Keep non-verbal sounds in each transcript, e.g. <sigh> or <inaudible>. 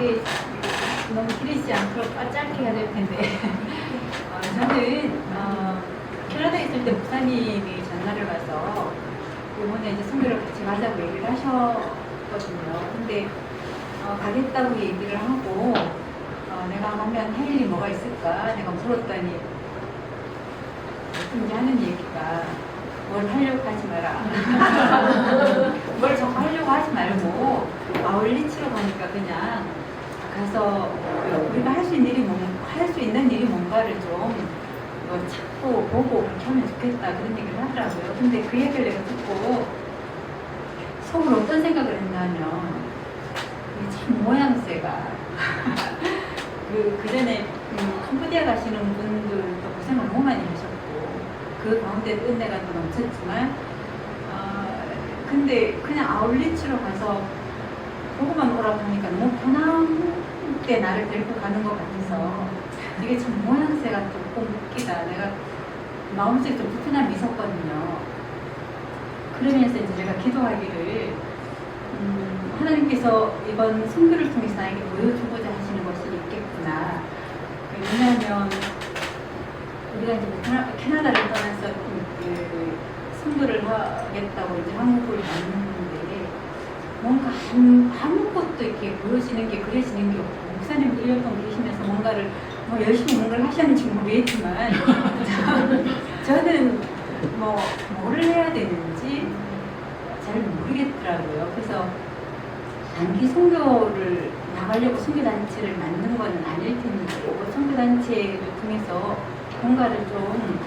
이게 너무 길이지 않도록 아, 짧게 해야 될 텐데. <laughs> 어, 저는 어, 캐나다에 있을 때 목사님이 전화를 와서 이번에 이제 선교를 같이 가자고 얘기를 하셨거든요. 근데 어, 가겠다고 얘기를 하고 어, 내가 가면 할 일이 뭐가 있을까 내가 물었더니 근데 하는 얘기가 뭘 하려고 하지 마라. <laughs> 뭘 자꾸 하려고 하지 말고 아울리치로 가니까 그냥 가서 우리가 할 수 있는 일이 뭐할수 있는 일이 뭔가를 좀뭐 찾고 보고 그렇게 하면 좋겠다 그런 얘기를 하더라고요. 근데 그 얘기를 내가 듣고 속으로 어떤 생각을 했냐면 참 모양새가 <laughs> 그, 그 전에 음, 캄보디아 가시는 분들도 고생을 너무 많이 하셨고 그 가운데 은혜가 또 넘쳤지만 어, 근데 그냥 아울리치로 가서 보고만 오라고 하니까 너무 편하 게 나를 데리고 가는 것 같아서 이게 참 모양새가 조금 웃기다 내가 마음속에 좀 불편함이 있었거든요 그러면서 이제 제가 기도하기를 음, 하나님께서 이번 선교를 통해서 나에게 보여주고자 하시는 것이 있겠구나. 그 왜냐하면 우리가 이제 캐나다를 떠나서 그, 그 선교를 하겠다고 이제 한국을 갔는데 뭔가 한, 아무것도 이렇게 보여지는 게 그려지는 게 없고 목사님 1년 동안 계시면서 뭔가를 뭐 열심히 뭔가를 하셨는지 모르겠지만 <laughs> 저는 뭐 뭐를 해야 되는지 잘 모르겠더라고요. 그래서 단기 선교를 나가려고 선교단체를 만든 건 아닐 그 선교단체를 통해서 뭔가를 좀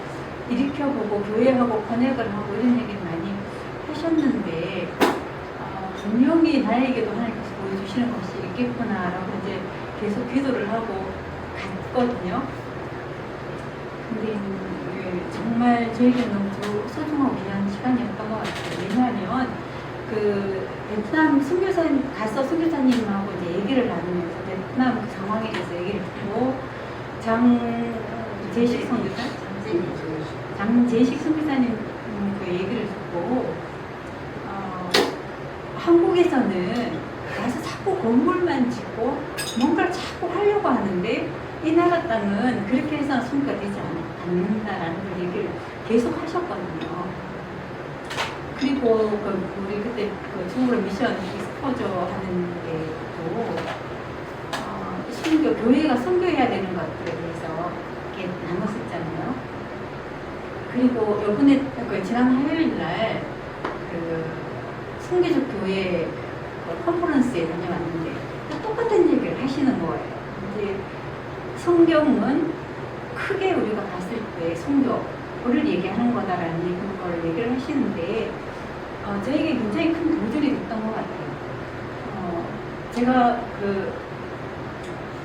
일으켜보고 교회하고 커넥을 하고 이런 얘기를 많이 하셨는데 어, 분명히 나에게도 하나님께서 보여주시는 것이 있겠구나라고 이제 계속 기도를 하고 갔거든요. 근데 그 정말 저에게는 소중하고 귀한 시간이었던 것 같아요. 왜냐하면 그 베트남 선교사님 가서 선교사님하고 이제 얘기를 나누면서 베트남 그 상황에 대해서 얘기를 듣고 장재식 선교사 장재식 선교사님 음, 그 얘기를 듣고 어, 한국에서는 가서 자꾸 건물만 짓고 뭔가를 자꾸 하려고 하는데 이 나라 땅은 그렇게 해서 선교가 되지 않- 않는다라는 걸 얘기를 계속 하셨거든요. 그리고 그 우리 그때 그 중국어 미션 익스포저 하는 데도 어, 선교 교회가 선교해야 되는 것들에 대해서 이렇게 나눴었잖아요. 그리고 요번에 그 지난 화요일 날 그 선교적 교회 그 컨퍼런스에 다녀왔는데 똑같은 얘기를 하시는 거예요. 이제 성경은 크게 우리가 봤을 때 성교를 얘기하는 거다라는 걸 얘기를 하시는데 어, 저에게 굉장히 큰 도전이 됐던 것 같아요. 어, 제가 그,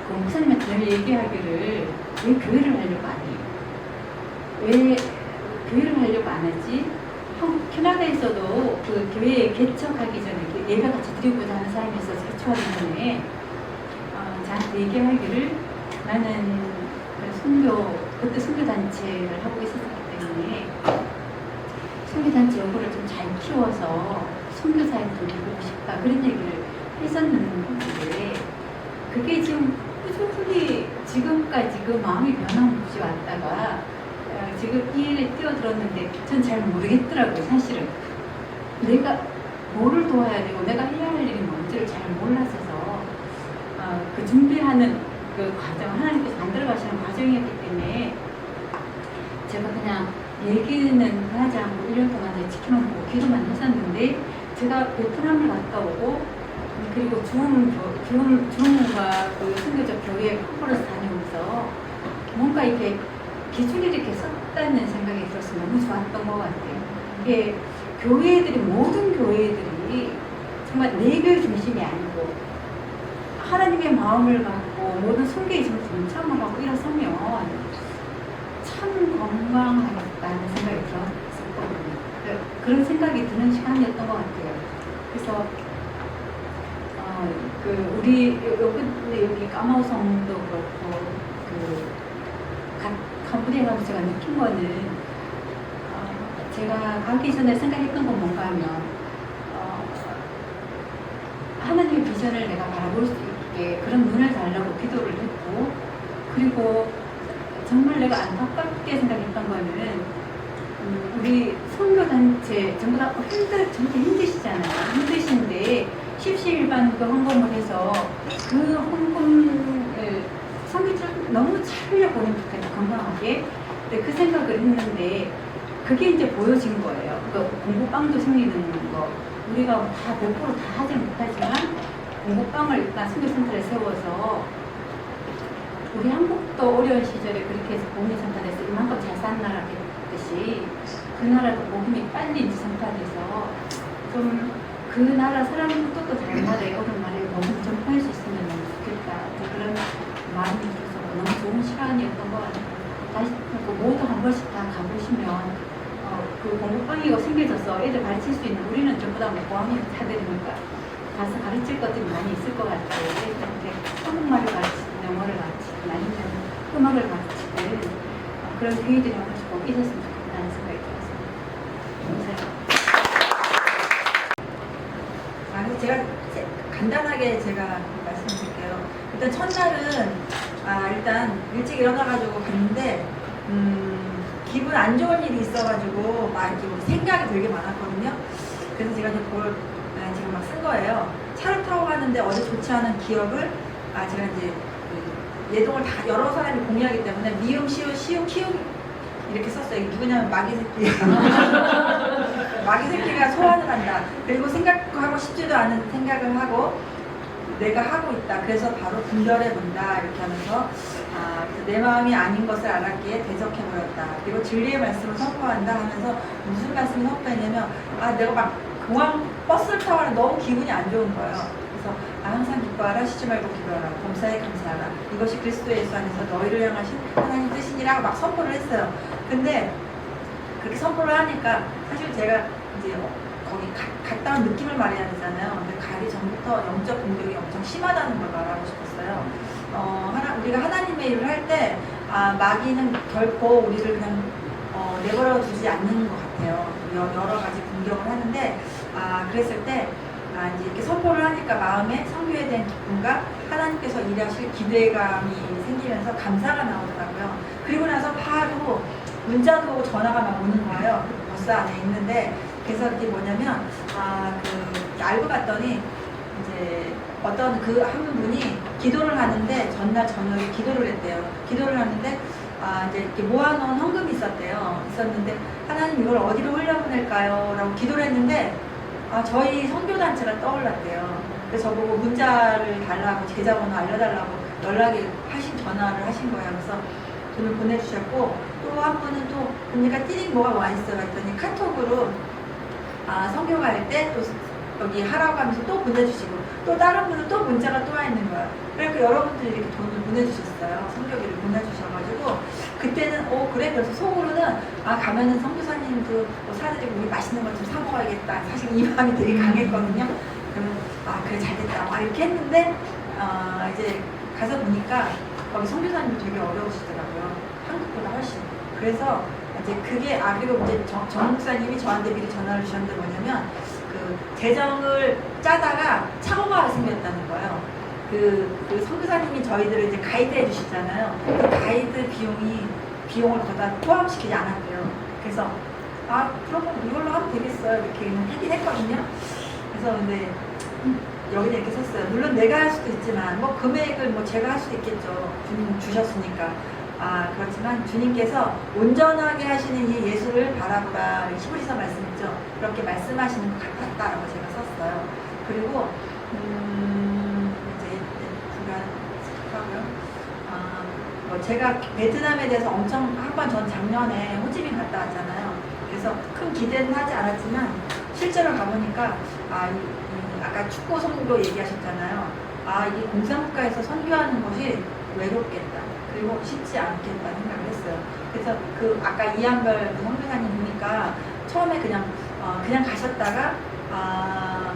그 목사님한테 늘 얘기하기를 왜 교회를 하려고 안 해요? 왜 교회를 하려고 안 하지? 캐나다에서도 그 교회에 개척하기 전에 이렇게 예배 같이 드리고자 하는 사람이 있어서 개척하기 전에 어, 저한테 얘기하기를 나는 그 선교 그때 선교 단체를 하고 있었기 때문에 선교 단체 요구를 좀 잘 키워서 선교사에 좀 되고 싶다 그런 얘기를 했었는데 그게 지금 꾸준히 지금까지 그 마음이 변함없이 왔다가 어, 지금 이 일에 뛰어들었는데 전 잘 모르겠더라고요 사실은. 내가 뭐를 도와야 되고 내가 해야 할 일이 뭔지를 잘 몰랐어서 어, 그 준비하는 그 과정 하나님께서 만들어 가시는 과정이었기 때문에 제가 그냥 얘기는 하지 않고 1년 동안 지키만 보고 기도만 했었는데 제가 베트남을 갔다 오고 그리고 중흥과 그 선교적 교회 컨퍼런스 다니면서 뭔가 이렇게 기준이 이렇게 섰다는 생각이 들어서 너무 좋았던 것 같아요. 이게 교회들이 모든 교회들이 정말 내 교회 중심이 아니고 하나님의 마음을 갖고 모든 좀 동참을 하고 일어서면 참 건강하겠다는 생각이 들었었거든요. 그- 그런 생각이 드는 시간이었던 것 같아요. 그래서 어, 그 우리 요- 여기 여기 까마우성도 그렇고 그 가서 제가 느낀 거는 어, 제가 가기 전에 생각했던 건 뭔가 하면 어, 하나님의 비전을 내가 바라볼 수 하나님께 그런 눈을 달라고 기도를 했고 그리고 정말 내가 안타깝게 생각했던 거는 음, 우리 선교단체 전부 다 힘들, 전부 다 힘드시잖아요. 힘드신데 십시일반 그 헌금을 해서 그 헌금을 선교를 너무 잘 흘려보내면 좋겠다, 건강하게. 근데 그 생각을 했는데 그게 이제 보여진 거예요. 그 공부방도 생기는 거. 우리가 다 100%다 하지 못하지만 공부방을 일단 선교센터에 세워서 우리 한국도 어려운 시절에 그렇게 해서 복음이 전파돼서 이만큼 잘 산 나라 됐듯이 그 나라도 복음이 빨리 이제 전파돼서 좀 그 나라 사람들도 또 다른 나라에 어려운 나라에 복음 전파할 수 있으면 너무 좋겠다 그런 마음이 너무 좋은 시간이었던 것 같아요. 다시 그 모두 한 번씩 다 가보시면 어, 그 공부방이가 생겨져서 애들 가르칠 수 있는 우리는 전부 다 고학년자들이니까 가서 가르칠 것들이 많이 있을 것 같아요. 이렇게 한국말을 가르치든 영어를 가르치든 아니면 음악을 가르치든 어, 그런 번씩 꼭 있었으면 좋겠다는 생각이 들었어요. 감사해요. 아, 그래서 제가 제- 간단하게 제가 말씀드릴게요. 일단 첫날은 아, 일단 일찍 일어나가지고 갔는데 음, 기분 안 좋은 일이 있어가지고 막 이렇게 뭐 생각이 되게 많았거든요. 그래서 제가 이제 그걸 아, 지금 막 쓴 거예요. 차를 타고 갔는데 어제 좋지 않은 기억을 아 제가 이제 그 예동을 다 여러 사람이 공유하기 때문에 미움, 시우, 시우, 키움 이렇게 썼어요. 누구냐면 마귀 새끼. <laughs> 마귀 새끼가 소환을 한다. 그리고 생각하고 싶지도 않은 생각을 하고 내가 하고 있다. 그래서 바로 분별해 본다. 이렇게 하면서 아, 내 마음이 아닌 것을 알았기에 대적해 버렸다. 그리고 진리의 말씀을 선포한다 하면서 무슨 말씀을 선포했냐면 아 내가 막 공항 버스를 타고 너무 기분이 안 좋은 거예요. 그래서 아, 항상 기뻐하라 쉬지 말고 기도하라 범사에 감사하라 이것이 그리스도 예수 안에서 너희를 향하신 하나님 뜻이니라 막 선포를 했어요. 근데 그렇게 선포를 하니까 사실 제가 이제 어, 거기 가- 갔다 온 느낌을 말해야 되잖아요. 근데 가기 전부터 영적 공격이 엄청 심하다는 걸 말하고 싶었어요. 어, 하나, 우리가 하나님의 일을 할 때, 아, 마귀는 결코 우리를 그냥 어, 내버려 두지 않는 것 같아요. 여- 여러 가지 공격을 하는데, 아, 그랬을 때, 아, 이제 이렇게 선포를 하니까 마음에 성교에 대한 기쁨과 하나님께서 일하실 기대감이 생기면서 감사가 나오더라고요. 그리고 나서 바로 문자도 전화가 막 오는 거예요. 그 버스 안에 있는데 그래서 이게 뭐냐면 아그 알고 봤더니 이제 어떤 그 한 분이 기도를 하는데 전날 저녁에 기도를 했대요. 기도를 하는데 아 이제 이렇게 모아놓은 헌금이 있었대요. 있었는데 하나님 이걸 어디로 흘려보낼까요? 라고 기도를 했는데 아 저희 선교단체가 떠올랐대요. 그래서 저보고 문자를 달라고 계좌번호 알려달라고 연락이 하신 전화를 하신 거예요. 그래서 돈을 보내주셨고 또 한 분은 또 보니까 띠링 뭐가 와 있어요 했더니 카톡으로 아 성교 갈 때 또 여기 하라고 하면서 또 보내주시고 또 다른 분은 또 문자가 또 와 있는 거예요. 그러니까 여러분들이 이렇게 돈을 보내주셨어요. 성교기를 보내주셔가지고 그때는 어 그래 그래서 속으로는 아 가면은 성교사님도 뭐 사드리고 우리 맛있는 것 좀 사 먹어야겠다. 사실 이 마음이 되게 강했거든요. 그러면 아 그래 잘됐다. 막 이렇게 했는데 아 이제 가서 보니까 거기 성교사님이 되게 어려우시더라고요. 한국보다 훨씬. 그래서 이제 그게 아 그리고 이제 정, 정 목사님이 저한테 미리 전화를 주셨는데 뭐냐면 그 재정을 짜다가 착오가 생겼다는 거예요. 그, 그 선교사님이 저희들을 이제 가이드 해주시잖아요. 그 가이드 비용이 비용을 거다 포함시키지 않았대요. 그래서 아 그러면 이걸로 하면 되겠어요. 이렇게 하긴 했거든요. 그래서 근데 음, 여기다 이렇게 썼어요. 물론 내가 할 수도 있지만 뭐 금액을 뭐 제가 할 수도 있겠죠. 주님 주셨으니까. 아 그렇지만 주님께서 온전하게 하시는 이 예수를 바라보라 히브리서 말씀이죠. 그렇게 말씀하시는 것 같았다라고 제가 썼어요. 그리고 음 이제 불안하고요. 아 뭐 제가 베트남에 대해서 엄청 한 번 전 작년에 호치민 갔다 왔잖아요. 그래서 큰 기대는 하지 않았지만 실제로 가보니까 아 아까 축구 선교 얘기하셨잖아요. 아이 공산국가에서 선교하는 것이 외롭겠다. 그리고 쉽지 않겠다 생각을 했어요. 그래서 그 아까 이한별 그 선교사님 보니까 처음에 그냥 어, 그냥 가셨다가 아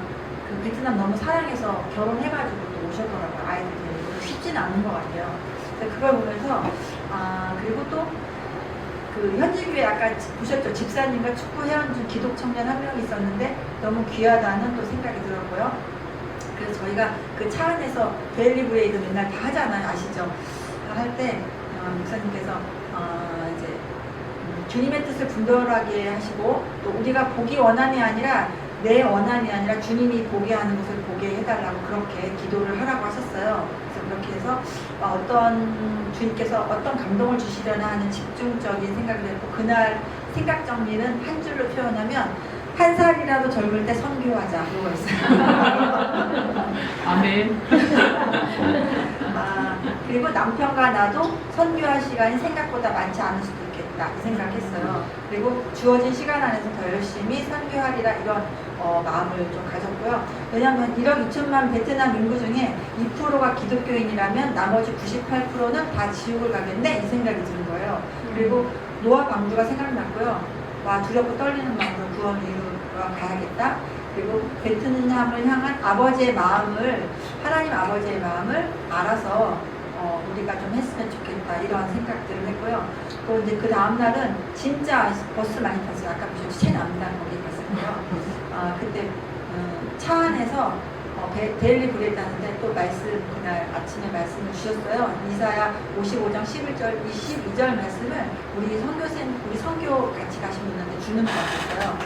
그 베트남 너무 사랑해서 결혼해가지고 또 오셨더라고요 아이들 데리고 쉽지는 않은 것 같아요. 그래서 그걸 보면서 아 그리고 또 그 현지교회 아까 지- 보셨죠 집사님과 축구 회원 중 기독 청년 한 명 있었는데 너무 귀하다는 또 생각이 들었고요. 그래서 저희가 그 차 안에서 데일리 브레이드 맨날 다 하잖아요. 아시죠? 할때 목사님께서 어, 이제 음, 주님의 뜻을 분별하게 하시고 또 우리가 보기 원함이 아니라 내 원함이 아니라 주님이 보게 하는 것을 보게 해달라고 그렇게 기도를 하라고 하셨어요. 그래서 어, 어떤 주님께서 어떤 감동을 주시려나 하는 집중적인 생각을 했고 그날 생각 정리는 한 줄로 표현하면 한 살이라도 젊을 때 선교하자 그거였어요. <laughs> 아멘. 아, 그리고 남편과 나도 선교할 시간이 생각보다 많지 않을 수도 있 겠다 이 생각했어요. 그리고 주어진 시간 안에서 더 열심히 선교하리라 이런 어, 마음을 좀 가졌고요. 왜냐하면 1억 2천만 베트남 인구 중에 2%가 기독교인이라면 나머지 98%는 다 지옥을 가겠네 이 생각이 드는 거예요. 그리고 노아 방주가 생각났고요. 와 두렵고 떨리는 마음으로 구원을 이루어 가야겠다. 그리고 베트남을 향한 아버지의 마음을 하나님 아버지의 마음을 알아서 어, 우리가 좀 했으면 좋겠다 이러한 생각들을 했고요. 또 이제 그 다음 날은 진짜 버스 많이 탔어요. 아까 보셨죠? 최남단 거기 갔었고요. 아 그때 음, 차 안에서 어, 데- 데일리 브레이드 하는데 또 말씀 그날 아침에 말씀을 주셨어요. 이사야 55장 11절 22절 말씀을 우리 선교생 우리 선교 같이 가신 분한테 주는 것 같았어요.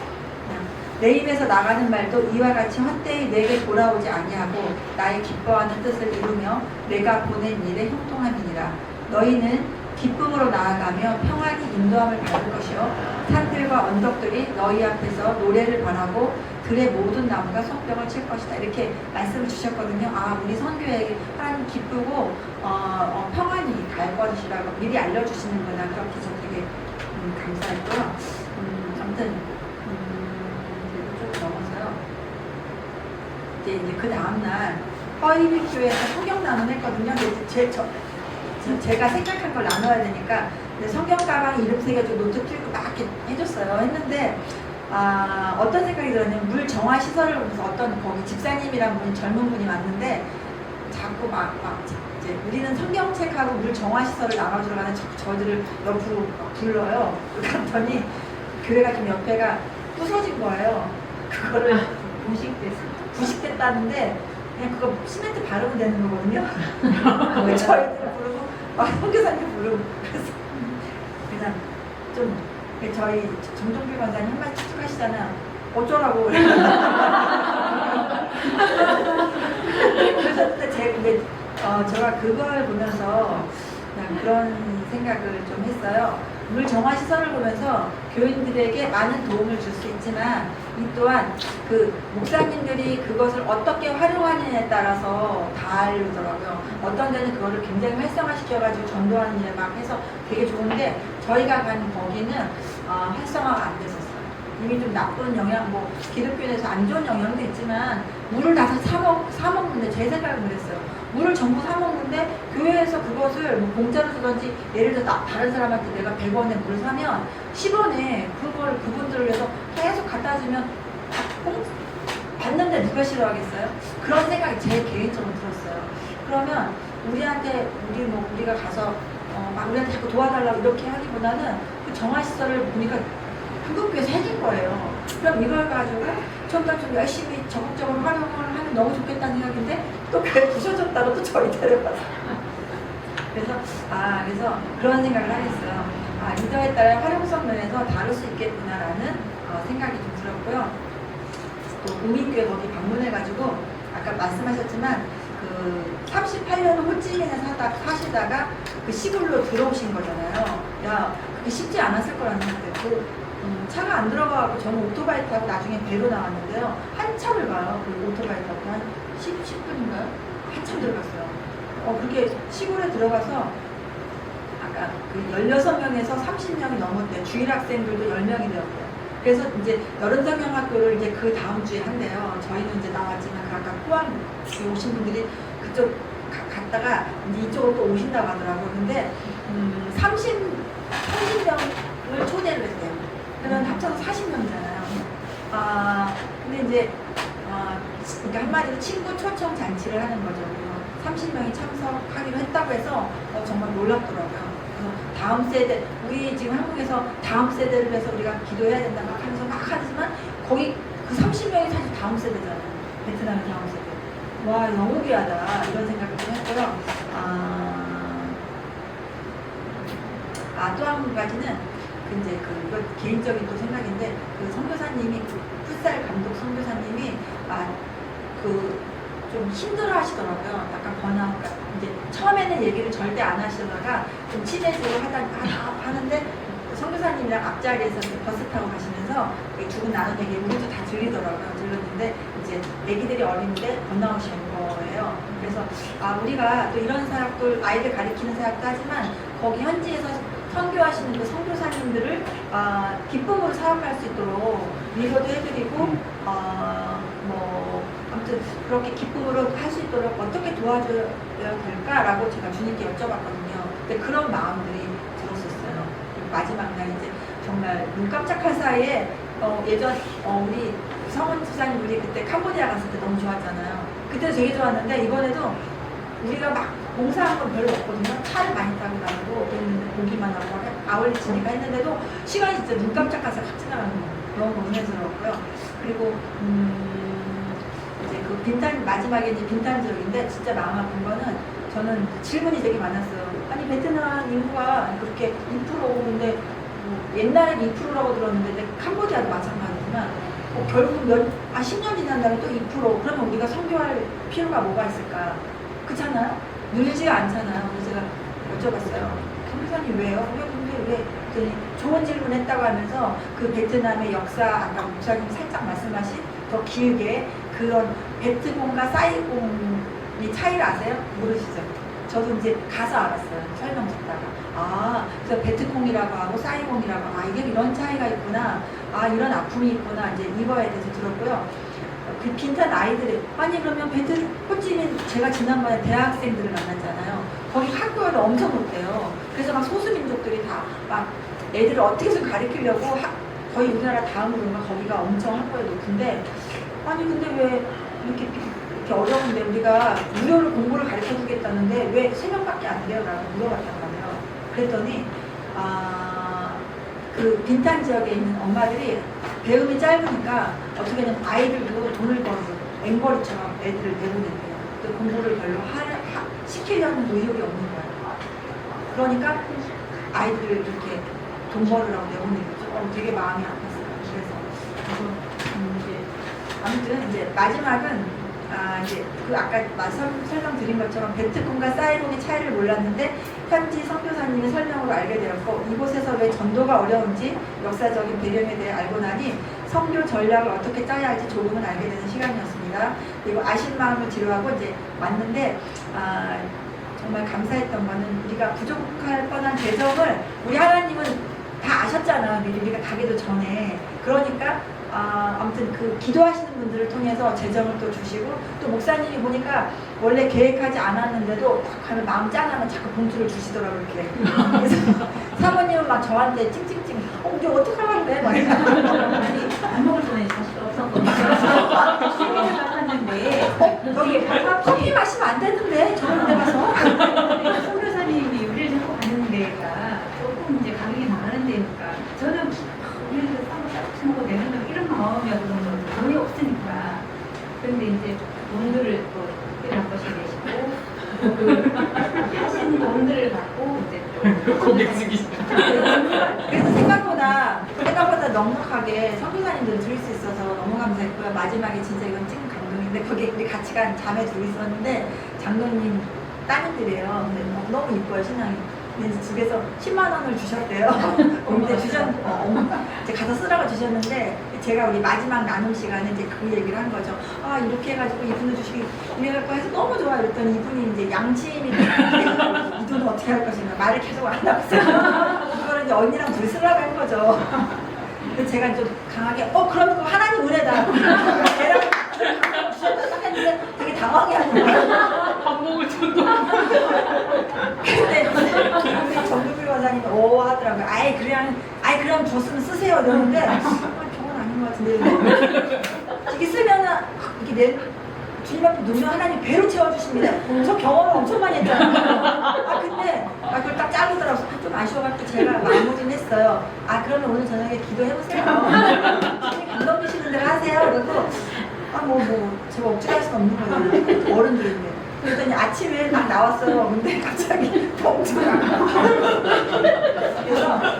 내 입에서 나가는 말도 이와 같이 헛되이 내게 돌아오지 아니하고 나의 기뻐하는 뜻을 이루며 내가 보낸 일에 형통함이니라. 너희는 기쁨으로 나아가며 평안히 인도함을 받을 것이요 산들과 언덕들이 너희 앞에서 노래를 바라고 들의 모든 나무가 손뼉을 칠 것이다 이렇게 말씀을 주셨거든요. 아 우리 선교에게 하나님 기쁘고 어, 어, 평안히 갈 것이라고 미리 알려주시는구나 그렇게 저 되게 음, 감사했고요. 음, 아무튼 음, 좀 넘어서요. 이제 이제 그 다음 날 허이비 교회에서 나눔 했거든요. 근데 제, 저, 저- 제가 생각한 걸 나눠야 되니까 성경 가방 이름 새겨주고 노트 풀고 막 이렇게 해줬어요. 했는데 아, 어떤 생각이 들었냐면 물 정화 시설을 보면서 어떤 거기 집사님이란 분이 젊은 분이 왔는데 자꾸 막, 막 이제 우리는 성경책하고 물 정화 시설을 나눠주러 가는 저, 저들을 옆으로 막 불러요. 그랬더니 교회가 좀 옆에가 부서진 거예요. 그거를 무식돼서. 부식됐다는데 그냥 그거 시멘트 바르면 되는 거거든요. <laughs> 왜 저희들 부르고 막 선교사님 부르고 그래서 그냥 좀 저희 정종필 권사님 한마디 추측하시잖아. 어쩌라고. <laughs> 그래서 근데 제 근데 어, 제가 그걸 보면서 그냥 그런 생각을 좀 했어요. 물 정화 시설을 보면서 교인들에게 많은 도움을 줄 수 있지만 이 또한 그 목사님들이 그것을 어떻게 활용하느냐에 따라서 다르더라고요. 어떤 데는 그거를 굉장히 활성화시켜가지고 전도하는 일막 해서 되게 좋은데 저희가 간 거기는 어, 활성화가 안 됐었어요. 이미 좀 나쁜 영향, 뭐 기독교에서 안 좋은 영향도 있지만 물을 다 사먹 사먹는데 제 생각은 그랬어요. 물을 전부 사먹는데 교회에서 그것을 뭐 공짜로 주던지 예를 들어 나, 다른 사람한테 내가 100원에 물을 사면 10원에 그걸 그분들을 위해서 계속 갖다 주면 공- 받는데 누가 싫어하겠어요? 그런 생각이 제 개인적으로 들었어요. 그러면 우리한테 우리 뭐 우리가 가서 어, 막 우리한테 자꾸 도와달라고 이렇게 하기보다는 그 정화 시설을 보니까 한국교에서 해준 거예요. 그럼 이걸 가지고 좀더 좀 열심히 적극적으로 활용을 하면 너무 좋겠다는 생각인데 또 교회 부셔졌다고 또 저희 데려가서 그래서 아 그래서 그런 생각을 하겠어요. 아 리더에 따라 활용성 면에서 다를 수 있겠구나라는 어, 생각이 좀 들었고요. 또 국민교회 거기 방문해가지고 아까 말씀하셨지만 그 38년 호찌민에 사다, 사시다가 그 시골로 들어오신 거잖아요. 야 그게 쉽지 않았을 거라는 생각했고 음, 차가 안 들어가고 저는 오토바이 타고 나중에 배로 나왔는데요. 한참을 가요. 그 오토바이 타고 한 10, 10분인가요? 한참 들어갔어요. 어, 그렇게 시골에 들어가서 아까 그 16명에서 30명이 넘었대요. 주일 학생들도 10명이 되었대요. 그래서 이제 여름성경학교를 이제 그 다음 주에 한대요. 저희는 이제 나왔지만 그 아까 포항 오신 분들이 그쪽 가- 갔다가 이쪽으로 또 오신다고 하더라고요. 근데 음, 30, 30명을 초대를 했대요. 그러면 합쳐서 40명이잖아요. 아, 근데 이제 아, 그러니까 한마디로 친구 초청 잔치를 하는 거죠. 그래서 30명이 참석하기로 했다고 해서 어, 정말 놀랍더라고요. 그래서 다음 세대, 우리 지금 한국에서 다음 세대를 위해서 우리가 기도해야 된다 막 하면서 막 하지만 거기 그 30명이 사실 다음 세대잖아요. 베트남의 다음 세대. 뭐와 너무 귀하다 이런 생각을 좀 했고요. 아, 아, 또 한 가지는 그 이제 그 이거 개인적인 또 생각인데 그 선교사님이 그 풋살 감독 선교사님이 아그 좀 힘들어 하시더라고요. 약간 번아웃 이제 처음에는 얘기를 절대 안 하시다가 좀 친해지고 하다 하, 하는데 선교사님이랑 앞자리에서 버스 타고 가시면서 두분 나눈 얘기 우리도 다 들리더라고요. 들렸는데 이제 애기들이 어린데 번아웃이 온 거예요. 그래서 아 우리가 또 이런 사역들 아이들 가리키는 사역도 하지만 거기 현지에서 선교하시는 그 선교사님들을 아, 기쁨으로 사역할 수 있도록 위로도 해드리고 아, 뭐 아무튼 그렇게 기쁨으로 할 수 있도록 어떻게 도와줘야 될까라고 제가 주님께 여쭤봤거든요. 근데 그런 마음들이 들었었어요. 마지막 날 이제 정말 눈 깜짝할 사이에 어, 예전 어, 우리 성원 집사님 우리 그때 캄보디아 갔을 때 너무 좋았잖아요. 그때 되게 좋았는데 이번에도 우리가 막 공사한 건 별로 없거든요. 차를 많이 타고 다니고 그랬는데 보기만 하고 아울리치니까 했는데도 시간이 진짜 눈 깜짝해서 확 지나가는 거예요. 너무 은혜스러웠고요. 그리고 음, 빈탄 마지막에 이제 빈탄 지역인데 진짜 마음 아픈 거는 저는 질문이 되게 많았어요. 아니 베트남 인구가 그렇게 2%고 근데 뭐 옛날엔 2%라고 들었는데 근데 캄보디아도 마찬가지지만 어, 결국 몇, 아 10년 지난 다음에 또 2% 그러면 우리가 선교할 필요가 뭐가 있을까? 그렇잖아요. 늘지가 않잖아요. 그래서 제가 여쭤봤어요. 선교사님 왜요? 왜 근데 왜? 좋은 질문 했다고 하면서 그 베트남의 역사 아까 목사님 살짝 말씀하신 더 길게 그런 베트공과 사이공이 차이를 아세요? 모르시죠? 저도 이제 가서 알았어요. 설명 듣다가. 아, 그래서 베트콩이라고 하고 사이공이라고 하고, 아, 이게 이런 차이가 있구나. 아, 이런 아픔이 있구나. 이제 이거에 대해서 들었고요. 그 빈탄 아이들이, 아니, 그러면 베트, 호찌민, 제가 지난번에 대학생들을 만났잖아요. 거기 학교를 엄청 못해요. 그래서 막 소수민족들이 다 막 애들을 어떻게든 가르치려고 하- 거의 우리나라 다음으로가 거기가 엄청 학교에 높은데, 아니, 근데 왜 이렇게 어려운데 우리가 무료로 공부를 가르쳐 주겠다는데 왜세 명밖에 안 돼요? 라고 물어봤단 말이에요. 그랬더니 아, 그 빈탄 지역에 있는 엄마들이 배움이 짧으니까 어떻게 하냐면 아이들도 돈을 벌어서 앵벌이처럼 애들을 내보낸대요. 또 공부를 별로 하, 하- 시키려는 의욕이 없는 거예요. 그러니까 아이들을 이렇게 돈 벌으라고 내보내는 거죠. 어, 되게 마음이 아팠어요. 그래서, 그래서 음, 이제 아무튼 이제 마지막은 아 이제 그 아까 설명드린 것처럼 베트콩과 사이공의 차이를 몰랐는데 현지 선교사님의 설명으로 알게 되었고 이곳에서 왜 전도가 어려운지 역사적인 배경에 대해 알고 나니 선교 전략을 어떻게 짜야 할지 조금은 알게 되는 시간이었습니다. 그리고 아신 마음을 뒤로하고 이제 왔는데 아 정말 감사했던 거는 우리가 부족할 뻔한 재정을 우리 하나님은 다 아셨잖아 미리 우리가 가기도 전에 그러니까 아, 아무튼 그 기도하시는 분들을 통해서 재정을 또 주시고 또 목사님이 보니까 원래 계획하지 않았는데도 딱 하면 마음 짠하면 자꾸 봉투를 주시더라고요 이렇게. 그래서 <laughs> 사모님은 막 저한테 찡찡찡 어 이게 어떡하려고 그래? 막 아니, 밥 먹을 돈이 사실 없었거든요. 시간을 갔는데, 여기 커피 마시면 안 되는데 저런 데 가서 선교사님이 우리를 자꾸 가는 데가 조금 이제 가격이 나가는 데니까 저는 우리를 싸고 싸고 먹고 내는 거 이런 마음이었거든요. 돈이 없으니까. 그런데 이제 돈들을 또 특별히 한 번씩 내시고 그 하신 돈들을 갖고 이제 또 <laughs> 숙이시 그래서 생각보다 생각보다 넉넉하게 선교사님들 드릴 수 있어서 너무 감사했고요. 마지막에 진짜 이건 찐 감동인데 거기 우리 같이 간 자매 둘이 있었는데 장로님 따님들이에요. 근데 너무, 너무 이뻐요 신앙이. 집에서 10만 원을 주셨대요. <laughs> 근데 주셨 어, 이제 가서 쓰라고 주셨는데 제가 우리 마지막 나눔 시간에 이제 그 얘기를 한 거죠. 아 이렇게 해가지고 이분을 주시기 이래갖고 해서 너무 좋아요. 그랬더니 이분이 이제 양치임이 돼서 <laughs> 이 돈을 어떻게 할 것인가 말을 계속 안 하고. 그거를 이제 언니랑 둘이 쓰라고 한 거죠. 근데 제가 좀 강하게 어 그러면 그거 하나님 은혜다. <laughs> 되게 당황해 하는 거예요. 밥 먹을 돈도 근데 우리 정규비 원장님이 오 하더라고요. 아이 그냥 아이 그냥 줬으면 쓰세요 이러는데 아, 저건 아닌 것 같은데 이게 쓰면은 이게 내 주님 앞에 놓으면 하나님 배로 채워주십니다. 저 경험을 엄청 많이 했잖아요. 아 근데 아 그걸 딱 자르더라고요. 아, 좀 아쉬워갖고 제가 마무리는 했어요. 아 그러면 오늘 저녁에 기도해보세요. 주님 감동 주시는 대로 하세요. 그리고 아뭐뭐 제가 억지할 수는 없는 거예요. 어른들인데. 그랬더니 아침에 딱 나왔어요. 근데 갑자기 봉투가. 그래서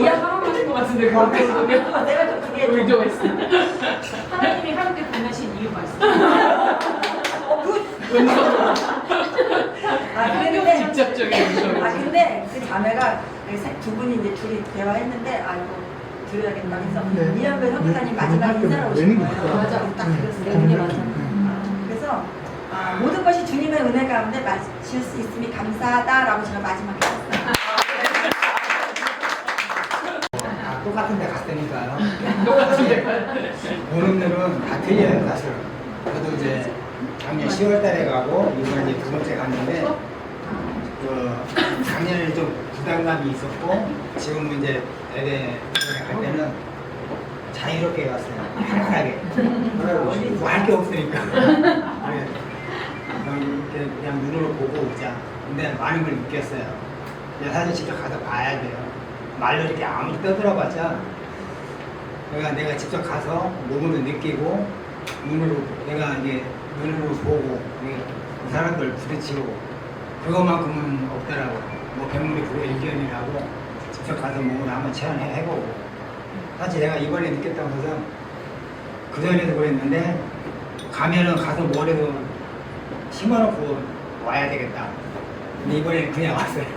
이해 사랑하신 것 같은데 어, 그거 그래서 내가 좀 그게 좀 있어. 하나님이 하루께 보내신 이유가 있어. 어, 그. 아, 그랬는데, 직접적인. 아, 근데 그 자매가 그 세- 두 분이 이제 둘이 대화했는데, 아이고, 드려야겠다 해서 네. 이현배 선교사님 마지막 인사를 오신 거예요. 맞아, 딱 네. 그랬어요. 네. 맞아. 아, 그래서 아, 모든 것이 주님의 은혜 가운데 마실 수 있음이 감사하다라고 제가 마지막에 했어요. 다 똑같은 데 갔으니까요. 똑같은데. 보는 눈은 다 틀려요, 사실. 저도 이제 작년 10월 달에 가고, 이번에 이제 두 번째 갔는데, 그, 작년에 좀 부담감이 있었고, 지금은 이제 대대 갈 때는 자유롭게 갔어요. 편하게. 뭐 할 게 없으니까. <laughs> 그래. 그냥 이렇게 그냥 눈으로 보고 오자. 근데 많은 걸 느꼈어요. 근데 사실 직접 가서 봐야 돼요. 말로 이렇게 아무리 떠들어봤자 내가 내가 직접 가서 몸으로 느끼고 눈으로 내가 이게 눈으로 보고 이게 그 사람들 부딪히고 그것만큼은 없더라고. 뭐 백물이 불의 일견이라고 직접 가서 몸으로 한번 체험해 해보고 사실 내가 이번에 느꼈던 것은 그 전에도 그랬는데 가면은 가서 뭐래도 심어놓고 와야 되겠다. 근데 이번에는 그냥 왔어요. <laughs>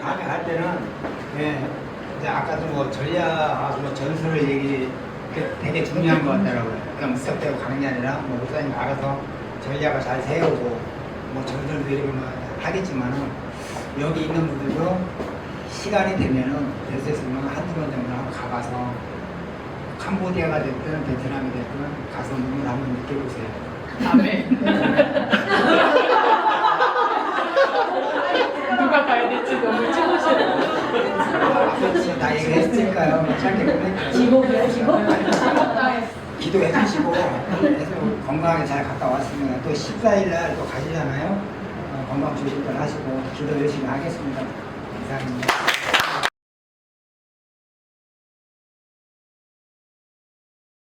다음에 갈 때는 예, 이제 아까도 뭐 전략하고 뭐 전술을 얘기 되게 중요한 것 같더라고요. 그러니까 무턱대고 가는 게 아니라 뭐 목사님 알아서 전략을 잘 세우고 뭐 전술도 이렇게 뭐 하겠지만은 여기 있는 분들도 시간이 되면은 될수 있으면 한두 번 정도 가봐서 캄보디아가 됐든 베트남이 됐든 가서 눈을 한번 느껴보세요. 아멘. <laughs> 누가 가야 될지 너무 진짜 다 얘기했으니까요. 뭐 짧게 끝낼게요. 지목이야, 지목? 기도해 주시고 건강하게 잘 갔다 왔습니다. 또 14일 날 또 가시잖아요. 어, 건강 조심들 하시고 기도 열심히 하겠습니다. 감사합니다.